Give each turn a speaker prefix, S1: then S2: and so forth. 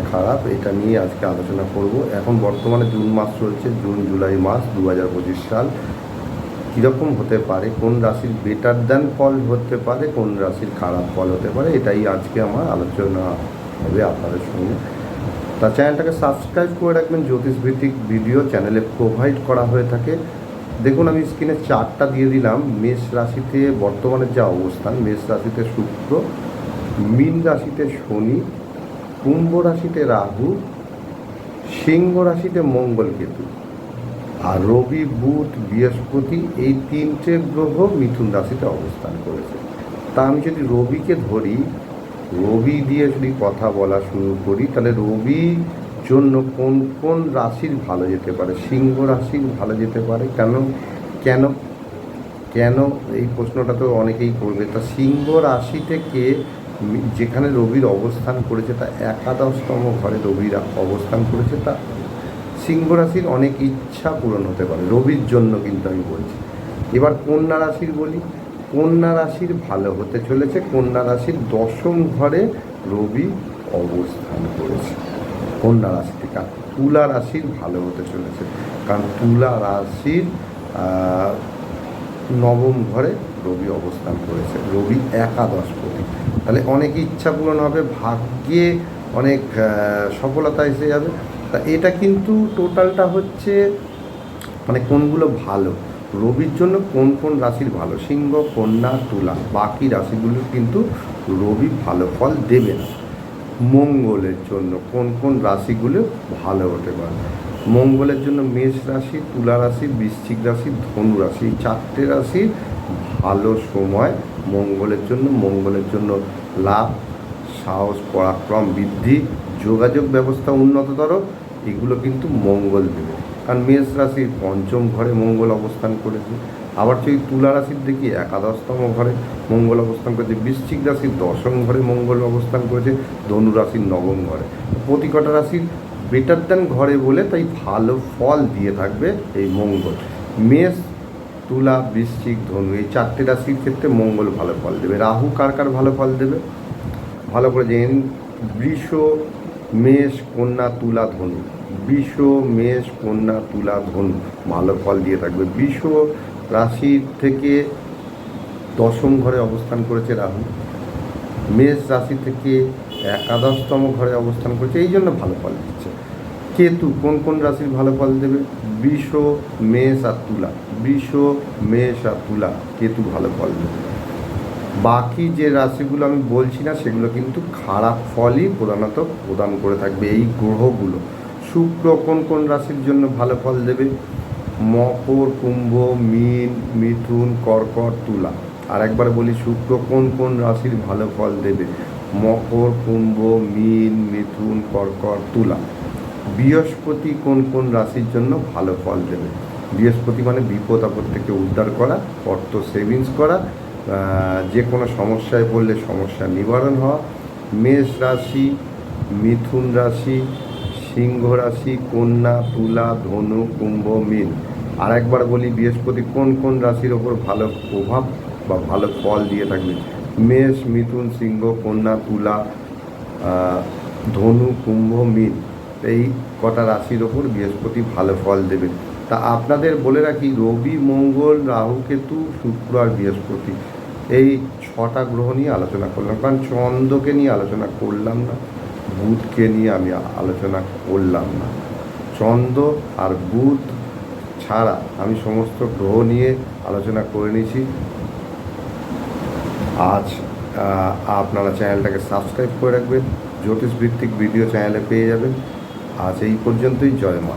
S1: খারাপ, এটা নিয়ে আজকে আলোচনা করব। এখন বর্তমানে জুন মাস চলছে, জুন, জুলাই মাস দু হাজার পঁচিশ সাল। কীরকম হতে পারে, কোন রাশির বেটার দ্যান ফল হতে পারে, কোন রাশির খারাপ ফল হতে পারে, এটাই আজকে আমার আলোচনা হবে আপনাদের সঙ্গে। তা চ্যানেলটাকে সাবস্ক্রাইব করে রাখবেন, জ্যোতিষভিত্তিক ভিডিও চ্যানেলে প্রোভাইড করা হয়ে থাকে। দেখুন, আমি স্ক্রিনে চারটা দিয়ে দিলাম। মেষ রাশিতে বর্তমানে যা অবস্থান, মেষ রাশিতে শুক্র, মীন রাশিতে শনি কুম্ভ রাশিতে রাহু, সিংহ রাশিতে মঙ্গল কেতু আর রবি, বুধ, বৃহস্পতি এই তিনটে গ্রহ মিথুন রাশিতে অবস্থান করেছে। তা আমি যদি রবিকে ধরি, রবি দিয়ে যদি কথা বলা শুরু করি, তাহলে রবি জন্য কোন কোন রাশির ভালো যেতে পারে? সিংহ রাশির ভালো যেতে পারে? কেন কেন কেন? এই প্রশ্নটা তো অনেকেই করবে। তা সিংহ রাশি থেকে যেখানে রবির অবস্থান করেছে, তা একাদশতম ঘরে রবির অবস্থান করেছে, তা সিংহ রাশির অনেক ইচ্ছা পূরণ হতে পারে। রবির জন্য কিন্তু আমি বলছি। এবার কন্যা রাশির বলি। কন্যা রাশির ভালো হতে চলেছে। কন্যা রাশির দশম ঘরে রবি অবস্থান করেছে। কন্যা রাশি থেকে আর তুলা রাশির ভালো হতে চলেছে। কারণ তুলা রাশির নবম ঘরে রবি অবস্থান করেছে। রবি একাদশপতি তাহলে অনেক ইচ্ছা পূরণ হবে, ভাগ্যে অনেক সফলতা এসে যাবে। তা এটা কিন্তু টোটালটা হচ্ছে মানে কোনগুলো ভালো? রবির জন্য কোন কোন রাশির ভালো? সিংহ, কন্যা, তুলা, বাকি রাশিগুলো কিন্তু রবি ভালো ফল দেবে না। মঙ্গলের জন্য কোন কোন রাশিগুলো ভালো হতে পারে? মঙ্গলের জন্য মেষ রাশি, তুলা রাশি, বৃশ্চিক রাশি, ধনু রাশি চারটে রাশির ভালো সময়, মঙ্গলের জন্য মঙ্গলের জন্য লাভ, সাহস, পরাক্রম, বৃদ্ধি, যোগাযোগ ব্যবস্থা উন্নততর, এগুলো কিন্তু মঙ্গল দেবে। কারণ মেষ রাশির পঞ্চম ঘরে মঙ্গল অবস্থান করেছে। আবার যদি তুলা রাশির দেখি, একাদশতম ঘরে মঙ্গল অবস্থান করেছে। বৃশ্চিক রাশির দশম ঘরে মঙ্গল অবস্থান করেছে। ধনু রাশির নবম ঘরে। প্রতি কটা রাশির বেটার দ্যান ঘরে বলে তাই ভালো ফল দিয়ে থাকবে এই মঙ্গল। মেষ তুলা, বৃশ্চিক, ধনু, এই চারটে রাশির ক্ষেত্রে মঙ্গল ভালো ফল দেবে। রাহু কার কার ভালো ফল দেবে? ভালো করে জেন বৃষ, মেষ, কন্যা, তুলা, ধনু। বৃষ, মেষ, কন্যা, তুলা, ধনু ভালো ফল দিয়ে থাকবে। বৃষ রাশির থেকে দশম ঘরে অবস্থান করেছে রাহু। মেষ রাশি থেকে একাদশতম ঘরে অবস্থান করেছে। এই জন্য ভালো ফল দিচ্ছে। কেতু কোন কোন রাশির ভালো ফল দেবে? বৃষ মেষ আর তুলা বৃষ মেষ আর তুলা কেতু ভালো ফল দেবে। বাকি যে রাশিগুলো আমি বলছি না, সেগুলো কিন্তু খারাপ ফলই প্রধানত প্রদান করে থাকবে এই গ্রহগুলো। শুক্র কোন কোন রাশির জন্য ভালো ফল দেবে? মকর, কুম্ভ, মীন, মিথুন, কর্কট, তুলা। আর একবার বলি, শুক্র কোন কোন রাশির ভালো ফল দেবে? মকর, কুম্ভ, মীন, মিথুন, কর্কট, তুলা। বৃহস্পতি কোন কোন রাশির জন্য ভালো ফল দেবে? বৃহস্পতি মানে বিপদ আপদ থেকে উদ্ধার করা অর্থ সেভিংস করা যে কোনো সমস্যায় পড়লে সমস্যা নিবারণ হওয়া, মেষ রাশি, মিথুন রাশি, সিংহ রাশি, কন্যা, তুলা, ধনু, কুম্ভ, মীন। আর একবার বলি, বৃহস্পতি কোন কোন রাশির ওপর ভালো প্রভাব বা ভালো ফল দিয়ে থাকবে? মেষ, মিথুন, সিংহ, কন্যা, তুলা ধনু, কুম্ভ, মীন। এই কটা রাশির ওপর বৃহস্পতি ভালো ফল দেবে। তা আপনাদের বলে রাখি, রবি, মঙ্গল, রাহু, কেতু, শুক্র আর বৃহস্পতি এই ছটা গ্রহ নিয়ে আলোচনা করলাম। কারণ চন্দ্রকে নিয়ে আলোচনা করলাম না, বুধকে নিয়ে আমি আলোচনা করলাম না। চন্দ্র আর বুধ ছাড়া আমি সমস্ত গ্রহ নিয়ে আলোচনা করে নিয়েছি। আজ আপনারা চ্যানেলটাকে সাবস্ক্রাইব করে রাখবেন। জ্যোতিষভিত্তিক ভিডিও চ্যানেলে পেয়ে যাবেন। আজ এই পর্যন্তই জয় মা।